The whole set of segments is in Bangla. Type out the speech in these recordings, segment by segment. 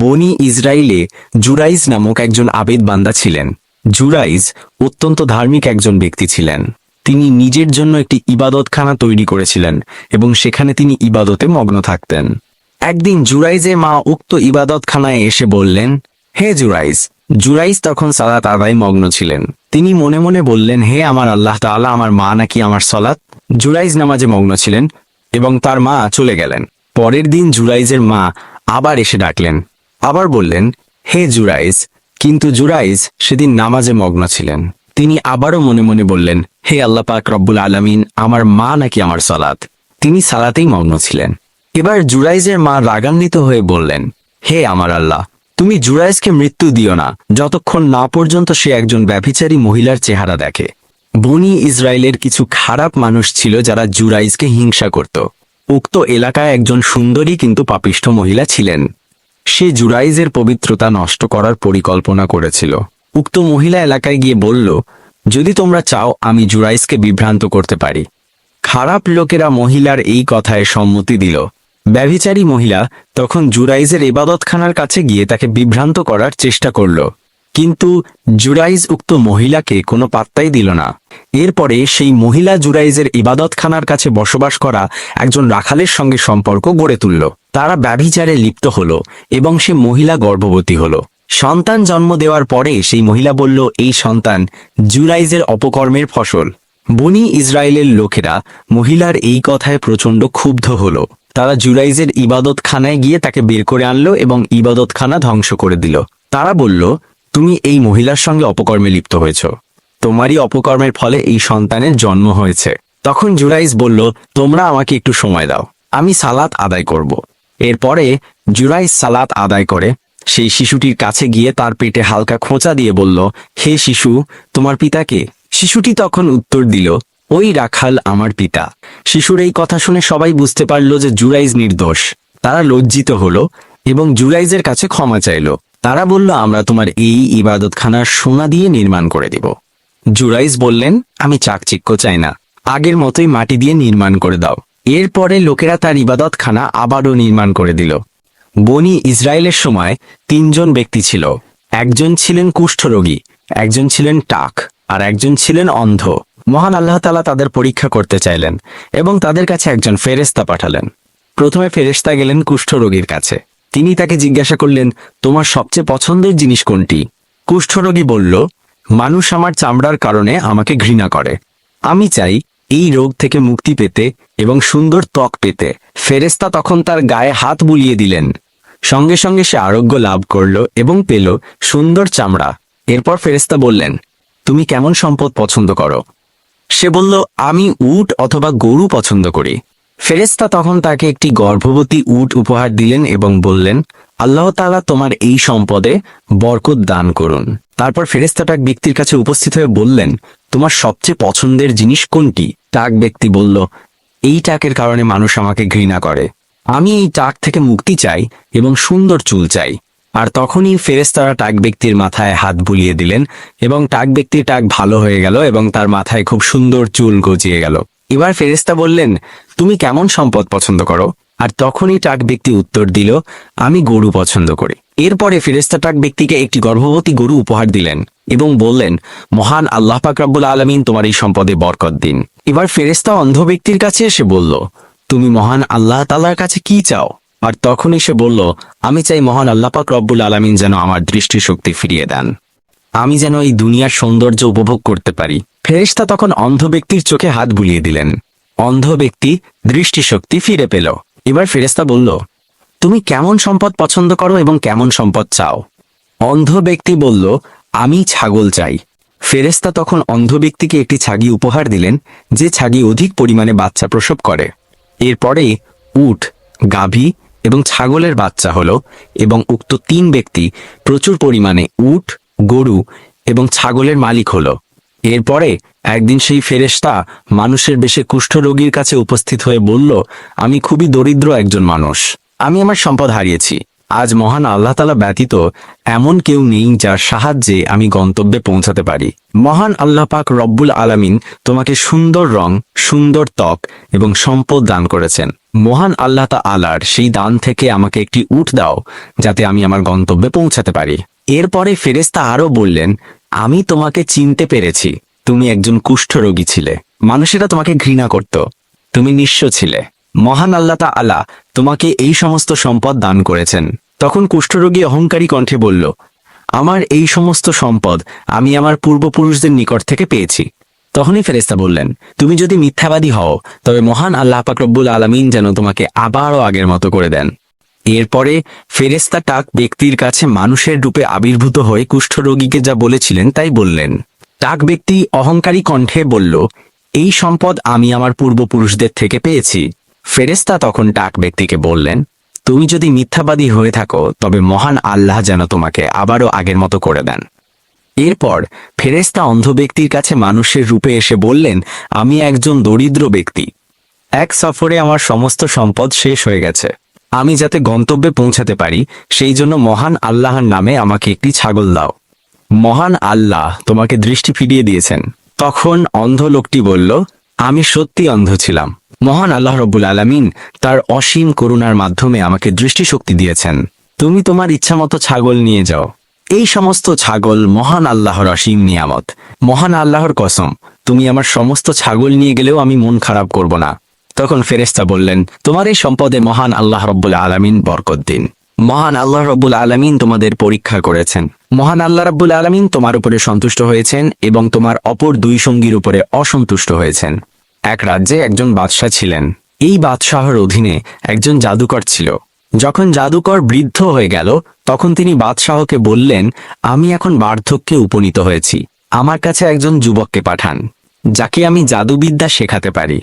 বনি ইসরায়েলে জুরাইজ নামক একজন আবেদ বান্দা ছিলেন। জুরাইজ অত্যন্ত ধার্মিক একজন ব্যক্তি ছিলেন। তিনি নিজের জন্য একটি ইবাদতখানা তৈরি করেছিলেন এবং সেখানে তিনি ইবাদতে মগ্ন থাকতেন। একদিন জুরাইজের মা উক্ত ইবাদতখানায় এসে বললেন, হে জুরাইজ। জুরাইজ তখন সালাত আদায় মগ্ন ছিলেন। তিনি মনে মনে বললেন, হে আমার আল্লাহ তাআলা, আমার মা নাকি আমার সলাৎ জুরাইজ নামাজে মগ্ন ছিলেন এবং তার মা চলে গেলেন। পরের দিন জুরাইজের মা আবার এসে ডাকলেন আবার বললেন, হে জুরাইজ, কিন্তু জুরাইজ সেদিন নামাজে মগ্ন ছিলেন। তিনি আবারও মনে মনে বললেন, হে আল্লাহ পাক রব্বুল আলামিন, আমার মা নাকি আমার সালাত? তিনি সালাতেই মগ্ন ছিলেন। এবার জুরাইজের মা রাগান্বিত হয়ে বললেন, হে আমার আল্লাহ, তুমি জুরাইজকে মৃত্যু দিও না, যতক্ষণ না পর্যন্ত সে একজন ব্যভিচারী মহিলার চেহারা দেখে। বনি ইসরায়েলের কিছু খারাপ মানুষ ছিল যারা জুরাইজকে হিংসা করত। উক্ত এলাকায় একজন সুন্দরী কিন্তু পাপিষ্ঠ মহিলা ছিলেন। সে জুরাইজের পবিত্রতা নষ্ট করার পরিকল্পনা করেছিল। উক্ত মহিলা এলাকায় গিয়ে বলল, যদি তোমরা চাও, আমি জুরাইজকে বিভ্রান্ত করতে পারি। খারাপ লোকেরা মহিলার এই কথায় সম্মতি দিল। ব্যভিচারী মহিলা তখন জুরাইজের এবাদতখানার কাছে গিয়ে তাকে বিভ্রান্ত করার চেষ্টা করল। কিন্তু জুরাইজ উক্ত মহিলাকে কোনো পাত্তাই দিল না। এরপরে সেই মহিলা জুরাইজের ইবাদতখানার কাছে বসবাস করা একজন রাখালের সঙ্গে সম্পর্ক গড়ে তুলল। তারা ব্যভিচারে লিপ্ত হলো এবং সে মহিলা গর্ভবতী হলো। সন্তান জন্ম দেওয়ার পরে সেই মহিলা বলল, এই সন্তান জুরাইজের অপকর্মের ফসল। বনি ইসরায়েলের লোকেরা মহিলার এই কথায় প্রচণ্ড ক্ষুব্ধ হল। তারা জুরাইজের ইবাদতখানায় গিয়ে তাকে বের করে আনলো এবং ইবাদতখানা ধ্বংস করে দিল। তারা বলল তুমি এই মহিলার সঙ্গে অপকর্মে লিপ্ত হয়েছ। তোমারই অপকর্মের ফলে এই সন্তানের জন্ম হয়েছে। তখন জুরাইজ বলল, তোমরা আমাকে একটু সময় দাও। আমি সালাত আদায় করব। এরপরে জুরাইজ সালাত আদায় করে, সেই শিশুটির কাছে গিয়ে তার পেটে হালকা খোঁচা দিয়ে বলল, হে শিশু, তোমার পিতাকে শিশুটি তখন উত্তর দিল, ওই রাখাল আমার পিতা। শিশুর এই কথা শুনে সবাই বুঝতে পারল যে জুরাইজ নির্দোষ। তারা লজ্জিত হলো এবং জুরাইজের কাছে ক্ষমা চাইল। তারা বলল, আমরা তোমার এই ইবাদতখানা সোনা দিয়ে নির্মাণ করে দেব। জুরাইজ বললেন, আমি চাকচিক্য চাই না। আগের মতোই মাটি দিয়ে নির্মাণ করে দাও। এরপরে লোকেরা তার ইবাদতখানা আবারও নির্মাণ করে দিল। বনি ইসরায়েলের সময় তিনজন ব্যক্তি ছিল। একজন ছিলেন কুষ্ঠরোগী, একজন ছিলেন টাক, আর একজন ছিলেন অন্ধ। মহান আল্লাহ তালা তাদের পরীক্ষা করতে চাইলেন এবং তাদের কাছে একজন ফেরেস্তা পাঠালেন। প্রথমে ফেরেস্তা গেলেন কুষ্ঠরোগীর কাছে। তিনি তাকে জিজ্ঞাসা করলেন, তোমার সবচেয়ে পছন্দের জিনিস কোনটি? কুষ্ঠরোগী বলল, মানুষ আমার চামড়ার কারণে আমাকে ঘৃণা করে। আমি চাই এই রোগ থেকে মুক্তি পেতে এবং সুন্দর ত্বক পেতে। ফেরেস্তা তখন তার গায়ে হাত বুলিয়ে দিলেন। সঙ্গে সঙ্গে সে আরোগ্য লাভ করল এবং পেল সুন্দর চামড়া। এরপর ফেরেস্তা বললেন, তুমি কেমন সম্পদ পছন্দ করো? সে বলল, আমি উট অথবা গরু পছন্দ করি। ফেরেস্তা তখন তাকে একটি গর্ভবতী উট উপহার দিলেন এবং বললেন, আল্লাহ তালা তোমার এই সম্পদে বরকত দান করুন। তারপর ফেরেস্তাটা ব্যক্তির কাছে উপস্থিত হয়ে বললেন, তোমার সবচেয়ে পছন্দের জিনিস কোনটি? টাক ব্যক্তি বলল, এই টাকের কারণে মানুষ আমাকে ঘৃণা করে। আমি এই টাক থেকে মুক্তি চাই এবং সুন্দর চুল চাই। আর তখনই ফেরেস্তারা টাক ব্যক্তির মাথায় হাত বুলিয়ে দিলেন এবং টাক ব্যক্তির টাক ভালো হয়ে গেল এবং তার মাথায় খুব সুন্দর চুল গজিয়ে গেল। এবার ফেরেস্তা বললেন তুমি কেমন সম্পদ পছন্দ করো? আর তখনই টাক ব্যক্তি উত্তর দিল, আমি গরু পছন্দ করি। এরপরে ফেরেস্তা টাক ব্যক্তিকে একটি গর্ভবতী গরু উপহার দিলেন এবং বললেন, মহান আল্লাহ পাক রব্বুল আলমিন তোমার এই সম্পদে বরকত দিন। এবার ফেরেস্তা অন্ধ ব্যক্তির কাছে এসে বলল, তুমি মহান আল্লাহ তাল্লার কাছে কি চাও? আর তখনই সে বলল, আমি চাই মহান আল্লাহ পাক রব্বুল আলমিন যেন আমার দৃষ্টিশক্তি ফিরিয়ে দেন। আমি যেন এই দুনিয়ার সৌন্দর্য উপভোগ করতে পারি। ফেরেশতা তখন অন্ধ ব্যক্তির চোখে হাত বুলিয়ে দিলেন। অন্ধ ব্যক্তি দৃষ্টিশক্তি ফিরে পেল। এবার ফেরেশতা বলল, তুমি কেমন সম্পদ পছন্দ করো এবং কেমন সম্পদ চাও? অন্ধ ব্যক্তি বলল, আমি ছাগল চাই। ফেরেশতা তখন অন্ধ ব্যক্তিকে একটি ছাগি উপহার দিলেন, যে ছাগি অধিক পরিমাণে বাচ্চা প্রসব করে। এরপরে উট, গাভী এবং ছাগলের বাচ্চা হলো এবং উক্ত তিন ব্যক্তি প্রচুর পরিমাণে উট, গরু এবং ছাগলের মালিক হলো। এরপরে একদিন সেই ফেরেশতা মানুষের বেশে কুষ্ঠরোগীর কাছে উপস্থিত হয়ে বলল, আমি খুবই দরিদ্র একজন মানুষ। আমি আমার সম্পদ হারিয়েছি। আজ মহান আল্লাহ তালা ব্যতীত এমন কেউ নেই যার সাহায্যে আমি গন্তব্যে পৌঁছাতে পারি। মহান আল্লাহ পাক রব্বুল আলামিন তোমাকে সুন্দর রং, সুন্দর ত্বক এবং সম্পদ দান করেছেন। মহান আল্লাহ তা আলার সেই দান থেকে আমাকে একটি উঠ দাও, যাতে আমি আমার গন্তব্যে পৌঁছাতে পারি। এরপরে ফেরেস্তা আরও বললেন আমি তোমাকে চিনতে পেরেছি। তুমি একজন কুষ্ঠরোগী ছিলে। মানুষেরা তোমাকে ঘৃণা করত। তুমি নিঃস্ব ছিলে। মহান আল্লাহ তা আলা তোমাকে এই সমস্ত সম্পদ দান করেছেন। তখন কুষ্ঠরোগী অহংকারী কণ্ঠে বলল, আমার এই সমস্ত সম্পদ আমি আমার পূর্বপুরুষদের নিকট থেকে পেয়েছি। তখনই ফেরেস্তা বললেন, তুমি যদি মিথ্যাবাদী হও, তবে মহান আল্লাহ পাক রব্বুল আলমিন যেন তোমাকে আবারও আগের মতো করে দেন। এরপরে ফেরেস্তা টাক ব্যক্তির কাছে মানুষের রূপে আবির্ভূত হয়ে কুষ্ঠরোগীকে যা বলেছিলেন তাই বললেন। টাক ব্যক্তি অহংকারী কণ্ঠে বলল, এই সম্পদ আমি আমার পূর্বপুরুষদের থেকে পেয়েছি। ফেরেস্তা তখন টাক ব্যক্তিকে বললেন, তুমি যদি মিথ্যাবাদী হয়ে থাকো, তবে মহান আল্লাহ যেন তোমাকে আবারও আগের মতো করে দেন। এরপর ফেরেস্তা অন্ধ ব্যক্তির কাছে মানুষের রূপে এসে বললেন, আমি একজন দরিদ্র ব্যক্তি। এক সফরে আমার সমস্ত সম্পদ শেষ হয়ে গেছে। আমি যাতে গন্তব্যে পৌঁছাতে পারি, সেই জন্য মহান আল্লাহর নামে আমাকে একটি ছাগল দাও। মহান আল্লাহ তোমাকে দৃষ্টি ফিরিয়ে দিয়েছেন। তখন অন্ধ লোকটি বলল, আমি সত্যি অন্ধ ছিলাম। মহান আল্লাহ রব্বুল আলামিন তার অসীম করুণার মাধ্যমে আমাকে দৃষ্টিশক্তি দিয়েছেন। তুমি তোমার ইচ্ছামতো ছাগল নিয়ে যাও। এই সমস্ত ছাগল মহান আল্লাহর অসীম নিয়ামত। মহান আল্লাহর কসম, তুমি আমার সমস্ত ছাগল নিয়ে গেলেও আমি মন খারাপ করব না। তখন ফেরেস্তা বললেন, তোমার এই সম্পদে মহান আল্লাহ রব্বুল আলামিন বরকত দিন। মহান আল্লাহ রব্বুল আলামিন তোমাদের পরীক্ষা করেছেন। মহান আল্লাহ রব্বুল আলামিন তোমার উপরে সন্তুষ্ট হয়েছেন এবং তোমার অপর দুই সঙ্গীর উপরে অসন্তুষ্ট হয়েছেন। এক রাজ্যে একজন বাদশাহ ছিলেন। এই বাদশাহর অধীনে একজন জাদুকর ছিল। যখন জাদুকর বৃদ্ধ হয়ে গেল, তখন তিনি বাদশাহকে বললেন, আমি এখন বার্ধক্যে উপনীত হয়েছি। আমার কাছে একজন যুবককে পাঠান, যাকে আমি জাদুবিদ্যা শেখাতে পারি।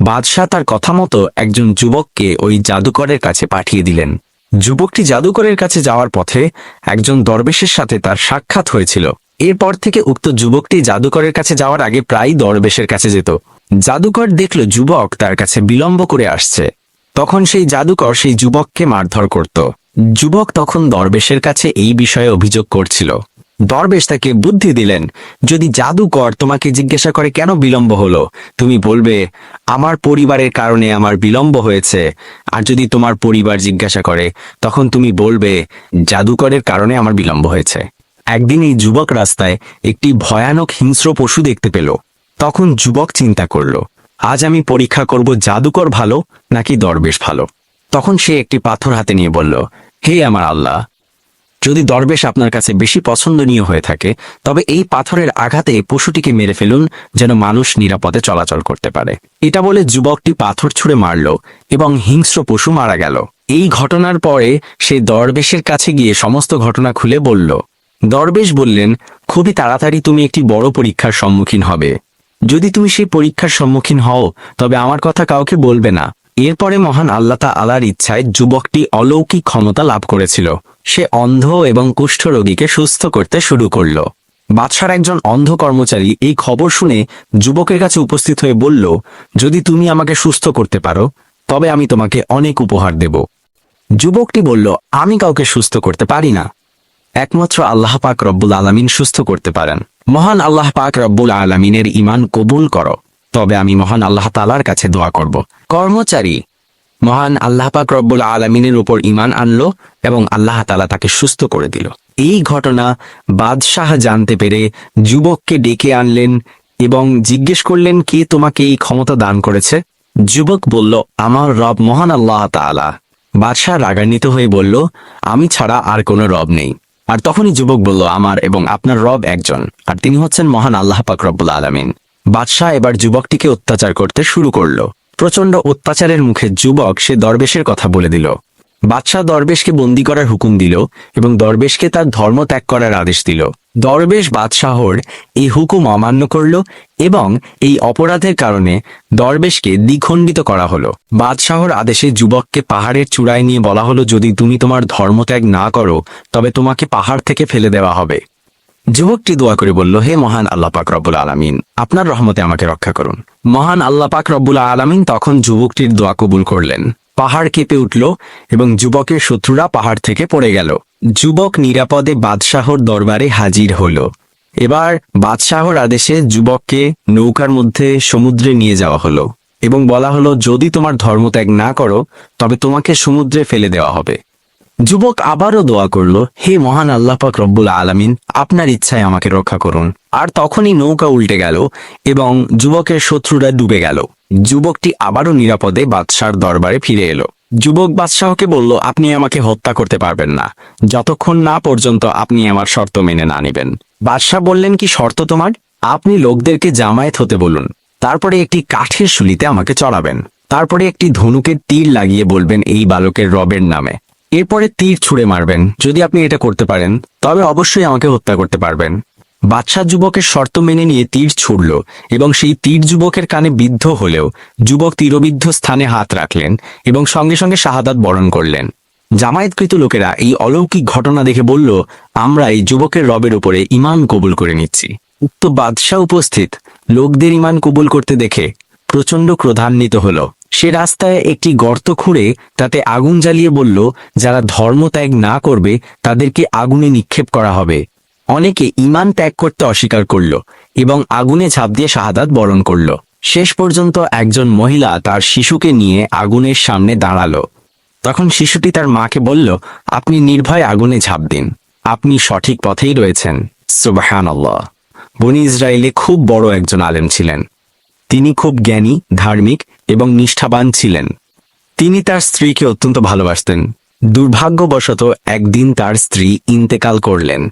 বাদশাহ তার কথা মতো একজন যুবককে ওই জাদুকরের কাছে পাঠিয়ে দিলেন। যুবকটি জাদুকরের কাছে যাওয়ার পথে একজন দরবেশের সাথে তার সাক্ষাৎ হয়েছিল। এরপর থেকে উক্ত যুবকটি জাদুকরের কাছে যাওয়ার আগে প্রায় দরবেশের কাছে যেত। জাদুকর দেখল যুবক তার কাছে বিলম্ব করে আসছে। তখন সেই জাদুকর সেই যুবককে মারধর করত। যুবক তখন দরবেশের কাছে এই বিষয়ে অভিযোগ করছিল। দরবেশ তাকে বুদ্ধি দিলেন, যদি জাদুকর তোমাকে জিজ্ঞাসা করে কেন বিলম্ব হলো? তুমি বলবে, আমার পরিবারের কারণে আমার বিলম্ব হয়েছে। আর যদি তোমার পরিবার জিজ্ঞাসা করে, তখন তুমি বলবে, জাদুকরের কারণে আমার বিলম্ব হয়েছে। একদিন এই যুবক রাস্তায় একটি ভয়ানক হিংস্র পশু দেখতে পেল। তখন যুবক চিন্তা করল, আজ আমি পরীক্ষা করব জাদুকর ভালো নাকি দরবেশ ভালো? তখন সে একটি পাথর হাতে নিয়ে বলল, হে আমার আল্লাহ যদি দরবেশ আপনার কাছে বেশি পছন্দনীয় হয়ে থাকে, তবে এই পাথরের আঘাতে পশুটিকে মেরে ফেলুন যেন মানুষ নিরাপদে চলাচল করতে পারে। এটা বলে যুবকটি পাথর ছুঁড়ে মারল এবং হিংস্র পশু মারা গেল। এই ঘটনার পরে সে দরবেশের কাছে গিয়ে সমস্ত ঘটনা খুলে বলল, দরবেশ বললেন, খুবই তাড়াতাড়ি তুমি একটি বড় পরীক্ষার সম্মুখীন হবে। যদি তুমি সেই পরীক্ষার সম্মুখীন হও, তবে আমার কথা কাউকে বলবে না। এরপরে মহান আল্লাহ আলার ইচ্ছায় যুবকটি অলৌকিক ক্ষমতা লাভ করেছিল। সে অন্ধ এবং কুষ্ঠরোগীকে সুস্থ করতে শুরু করল। বাদশার একজন অন্ধ কর্মচারী এই খবর শুনে যুবকের কাছে উপস্থিত হয়ে বলল, যদি তুমি আমাকে সুস্থ করতে পারো, তবে আমি তোমাকে অনেক উপহার দেব। যুবকটি বলল, আমি কাউকে সুস্থ করতে পারি না। একমাত্র আল্লাহ পাক রব্বুল আলামিন সুস্থ করতে পারেন। মহান আল্লাহ পাক রব্বুল আলামিনের ইমান কবুল করো। তবে আমি মহান আল্লাহ তালার কাছে দোয়া করব। কর্মচারী। মহান আল্লাহ পাক রব্বুল আলমিনের উপর ইমান আনলো এবং আল্লাহ তালা তাকে সুস্থ করে দিল। এই ঘটনা বাদশাহ জানতে পেরে যুবককে ডেকে আনলেন এবং জিজ্ঞেস করলেন, কে তোমাকে এই ক্ষমতা দান করেছে? যুবক বলল, আমার রব মহান আল্লাহ তাআলা। বাদশাহ রাগান্বিত হয়ে বলল, আমি ছাড়া আর কোনো রব নেই। আর তখনই যুবক বলল, আমার এবং আপনার রব একজন, আর তিনি হচ্ছেন মহান আল্লাহ পাক রব্বুল আলমিন। বাদশাহ এবার যুবকটিকে অত্যাচার করতে শুরু করল। প্রচণ্ড অত্যাচারের মুখে যুবক সে দরবেশের কথা বলে দিল। বাদশাহ দরবেশকে বন্দি করার হুকুম দিল এবং দরবেশকে তার ধর্ম ত্যাগ করার আদেশ দিল। দরবেশ বাদশাহর এই হুকুম অমান্য করল এবং এই অপরাধের কারণে দরবেশকে দ্বিখণ্ডিত করা হলো। বাদশাহর আদেশে যুবককে পাহাড়ের চূড়ায় নিয়ে বলা হলো, যদি তুমি তোমার ধর্মত্যাগ না করো, তবে তোমাকে পাহাড় থেকে ফেলে দেওয়া হবে। যুবকটি দোয়া করে বলল, হে মহান আল্লাহ পাক রব্বুল আলামিন, আপনার রহমতে আমাকে রক্ষা করুন। মহান আল্লাহ পাক রব্বুল আলামিন তখন যুবকটির দোয়া কবুল করলেন। পাহাড় কেঁপে উঠল এবং যুবকের শত্রুরা পাহাড় থেকে পড়ে গেল। যুবক নিরাপদে বাদশাহর দরবারে হাজির হল। এবার বাদশাহর আদেশে যুবককে নৌকার মধ্যে সমুদ্রে নিয়ে যাওয়া হলো এবং বলা হলো, যদি তোমার ধর্মত্যাগ না করো, তবে তোমাকে সমুদ্রে ফেলে দেওয়া হবে। যুবক আবারও দোয়া করল, হে মহান আল্লাহ পাক রব্বুল আলামিন, আপনার ইচ্ছায় আমাকে রক্ষা করুন। আর তখনই নৌকা উল্টে গেল এবং যুবকের শত্রুরা ডুবে গেল। যুবকটি আবারও নিরাপদে বাদশার দরবারে ফিরে এলো। যুবক বাদশাহকে বলল, আপনি আমাকে হত্যা করতে পারবেন না। যতক্ষণ না পর্যন্ত আপনি আমার শর্ত মেনে না নেবেন। বাদশাহ বললেন, কি শর্ত তোমার? আপনি লোকদেরকে জামায়াত হতে বলুন। তারপরে একটি কাঠের শুলিতে আমাকে চড়াবেন। তারপরে একটি ধনুকের তীর লাগিয়ে বলবেন, এই বালকের রবের নামে এরপরে তীর ছুঁড়ে মারবেন, যদি আপনি এটা করতে পারেন, তবে অবশ্যই আমাকে হত্যা করতে পারবেন। বাদশাহ যুবকের শর্ত মেনে নিয়ে তীর ছুড়ল, এবং সেই তীর যুবকের কানে বিদ্ধ হলেও যুবক তীরবিদ্ধ স্থানে হাত রাখলেন এবং সঙ্গে সঙ্গে শাহাদাত বরণ করলেন। জামায়াতকৃত লোকেরা এই অলৌকিক ঘটনা দেখে বলল, আমরা এই যুবকের রবের উপরে ইমান কবুল করে নিচ্ছি। উক্ত বাদশাহ উপস্থিত, লোকদের ইমান কবুল করতে দেখে প্রচণ্ড ক্রোধান্বিত হলো। সে রাস্তায় একটি গর্ত খুঁড়ে তাতে আগুন জ্বালিয়ে বলল, যারা ধর্ম ত্যাগ না করবে, তাদেরকে আগুনে নিক্ষেপ করা হবে। অনেকে ইমান ত্যাগ করতে অস্বীকার করল এবং আগুনে ঝাঁপ দিয়ে শাহাদাত বরণ করল। শেষ পর্যন্ত একজন মহিলা তার শিশুকে নিয়ে আগুনের সামনে দাঁড়াল। তখন শিশুটি তার মাকে বলল, আপনি নির্ভয় আগুনে ঝাঁপ দিন। আপনি সঠিক পথেই রয়েছেন। সুবাহান আল্লাহ বনি ইসরায়েলে খুব বড় একজন আলেম ছিলেন। তিনি খুব জ্ঞানী, ধার্মিক এবং নিষ্ঠাবান ছিলেন। তিনি তার স্ত্রীকে অত্যন্ত ভালোবাসতেন। দুর্ভাগ্যবশত একদিন তার স্ত্রী ইন্তেকাল করলেন।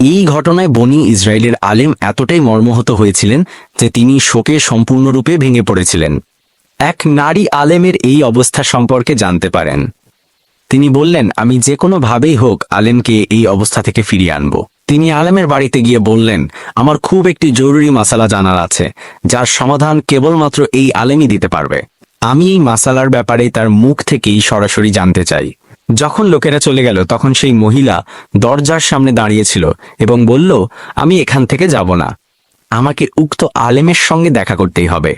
এই ঘটনায় বনি ইসরায়েলের আলেম এতটাই মর্মহত হয়েছিলেন যে তিনি শোকে সম্পূর্ণরূপে ভেঙে পড়েছিলেন। এক নারী আলেমের এই অবস্থা সম্পর্কে জানতে পারেন। তিনি বললেন, আমি যে কোনোভাবেই হোক আলেমকে এই অবস্থা থেকে ফিরিয়ে আনব। তিনি আলেমের বাড়িতে গিয়ে বললেন, আমার খুব একটি জরুরি মাসালা জানার আছে, যার সমাধান কেবলমাত্র এই আলেমই দিতে পারবে। আমি এই মাসালার ব্যাপারে তার মুখ থেকেই সরাসরি জানতে চাই। যখন লোকেরা চলে গেল, তখন সেই মহিলা দরজার সামনে দাঁড়িয়েছিল এবং বলল, আমি এখান থেকে যাব না। আমাকে উক্ত আলেমের সঙ্গে দেখা করতেই হবে।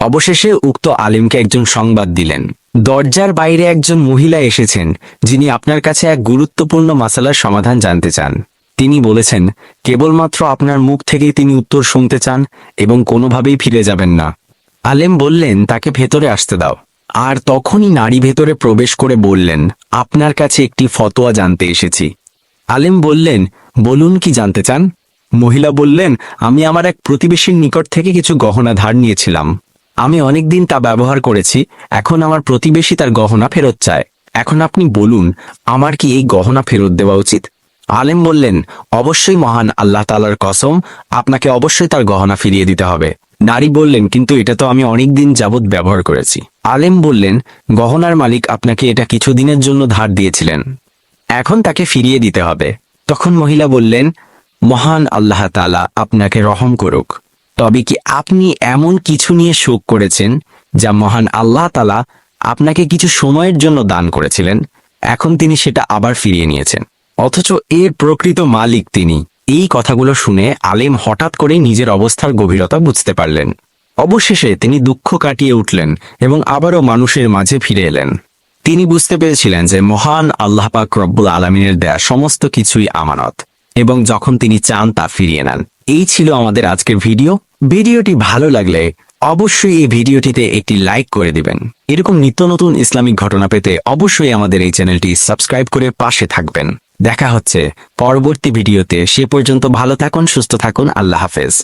অবশেষে উক্ত আলিমকে একজন সংবাদ দিলেন। দরজার বাইরে একজন মহিলা এসেছেন, যিনি আপনার কাছে এক গুরুত্বপূর্ণ মাসালার সমাধান জানতে চান। তিনি বলেছেন, কেবলমাত্র আপনার মুখ থেকেই তিনি উত্তর শুনতে চান এবং কোনোভাবেই ফিরে যাবেন না। আলেম বললেন, তাকে ভেতরে আসতে দাও। আর তখনই নারী ভেতরে প্রবেশ করে বললেন, আপনার কাছে একটি ফতোয়া জানতে এসেছি। আলেম বললেন, বলুন কি জানতে চান? মহিলা বললেন, আমি আমার এক প্রতিবেশীর নিকট থেকে কিছু গহনা ধার নিয়েছিলাম। আমি অনেকদিন তা ব্যবহার করেছি, এখন আমার প্রতিবেশী তার গহনা ফেরত চায়। এখন আপনি বলুন, আমার কি এই গহনা ফেরত দেওয়া উচিত? আলেম বললেন, অবশ্যই মহান আল্লাহ তালার কসম, আপনাকে অবশ্যই তার গহনা ফিরিয়ে দিতে হবে। নারী বললেন, কিন্তু এটা তো আমি অনেক দিন যাবৎ ব্যবহার করেছি। আলেম বললেন, গহনার মালিক আপনাকে এটা কিছুদিনের জন্য ধার দিয়েছিলেন। এখন তাকে ফিরিয়ে দিতে হবে। তখন মহিলা বললেন, মহান আল্লাহ তালা আপনাকে রহম করুক। তবে কি আপনি এমন কিছু নিয়ে শোক করেছেন, যা মহান আল্লাহ তালা আপনাকে কিছু সময়ের জন্য দান করেছিলেন? এখন তিনি সেটা আবার ফিরিয়ে নিয়েছেন। অথচ এর প্রকৃত মালিক তিনি। এই কথাগুলো শুনে আলেম হঠাৎ করে নিজের অবস্থার গভীরতা বুঝতে পারলেন। অবশেষে তিনি দুঃখ কাটিয়ে উঠলেন এবং আবারও মানুষের মাঝে ফিরে এলেন। তিনি বুঝতে পেরেছিলেন যে মহান আল্লাহ পাক রব্বুল আলমিনের দেয়া সমস্ত কিছুই আমানত এবং যখন তিনি চান তা ফিরিয়ে নেন। এই ছিল আমাদের আজকের ভিডিও। ভিডিওটি ভালো লাগলে অবশ্যই এই ভিডিওটিতে একটি লাইক করে দিবেন। এরকম নিত্য নতুন ইসলামিক ঘটনা পেতে অবশ্যই আমাদের এই চ্যানেলটি সাবস্ক্রাইব করে পাশে থাকবেন। দেখা হচ্ছে পরবর্তী ভিডিওতে। সে পর্যন্ত ভালো থাকুন সুস্থ থাকুন। আল্লাহ হাফেজ।